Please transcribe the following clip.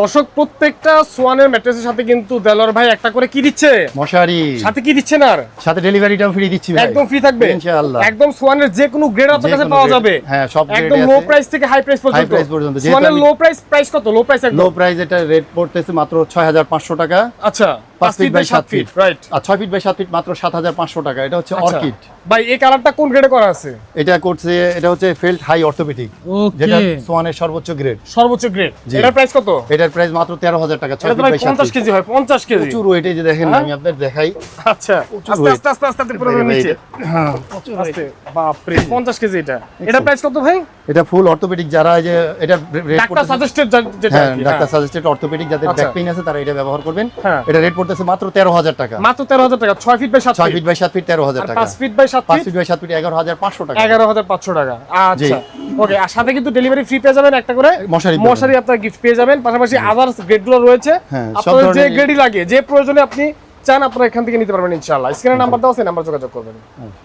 দর্শক প্রত্যেকটা সোয়ানের ম্যাট্রেসের সাথে কিন্তু দেলোয়ার ভাই একটা করে কি দিচ্ছে? মশারি। সাথে কি দিচ্ছেন আর? সাথে ডেলিভারিটাও ফ্রি দিচ্ছি ভাই। একদম ফ্রি থাকবে? ইনশাআল্লাহ। একদম সোয়ানের যে কোনো গ্রেড আপনার কাছে পাওয়া যাবে। হ্যাঁ, সব গ্রেড একদম লো প্রাইস থেকে হাই প্রাইস পর্যন্ত। হাই প্রাইস পর্যন্ত, সোয়ানের লো প্রাইস প্রাইস কত? লো প্রাইস একদম? লো প্রাইস এটা রেট পড়তেছে মাত্র ছয় হাজার পাঁচশো টাকা। আচ্ছা। পাঁচ ফিট বাই সাত ফিট রাইট আর ছয় ফিট বাই সাত ফিট মাত্র সাত হাজার পাঁচশো টাকা। এটা হচ্ছে আচ্ছা। অর্কিড ভাই এই কালারটা কোন গ্রেডে করা আছে? এটা করছে এটা হচ্ছে ফেল্ট হাই অর্থোপেডিক যেটা সোয়ানের সর্বোচ্চ গ্রেড সর্বোচ্চ গ্রেড এটার প্রাইস কত? এটার প্রাইস মাত্র তেরো হাজার টাকা ছয় ফিট বাই সাত 50 কেজি হয় 50 কেজি। প্রচুর ওয়েট এই যে দেখেন? আমি আপনাদের দেখাই। আচ্ছা। আস্তে আস্তে আস্তে আস্তে আস্তে পুরো ভাই, ভাই, নিচে হ্যাঁ আস্তে বাপ রে 50 কেজি এটা। এটা প্রাইস কত ভাই? এটা ফুল অর্থোপেডিক যারা যে এটা ডাক্তার সাজেস্টেড যেটা হ্যাঁ ডাক্তার হ্যাঁ। সাজেস্টেড অর্থোপেডিক যাদের আচ্ছা। ব্যাক পেইন আছে তারা এটা ব্যবহার করবেন। হ্যাঁ। এটা রেট পড়তেছে মাত্র তেরো হাজার টাকা। মাত্র 13000 টাকা ছয় ফিট বাই সাত ছয় ফিট বাই সাত ফিট তেরো হাজার টাকা। পাঁচ ফিট বাই সাত পাঁচ ফিট বাই সাত ফিট এগারো হাজার পাঁচশো টাকা। 11500 টাকা। জি। আচ্ছা ওকে আর সাথে কিন্তু ডেলিভারি ফ্রি পেয়ে যাবেন একটা করে মশারি মশারি আপনার গিফট পেয়ে যাবেন পাশাপাশি আদার্স গ্রেডগুলো রয়েছে। আপনার সব যে গ্রেডই লাগে যে প্রয়োজনে আপনি চান আপনারা এখান থেকে নিতে পারবেন ইনশাআল্লাহ। স্ক্রিনে নাম্বার দাও সেই নাম্বার যোগাযোগ করবেন।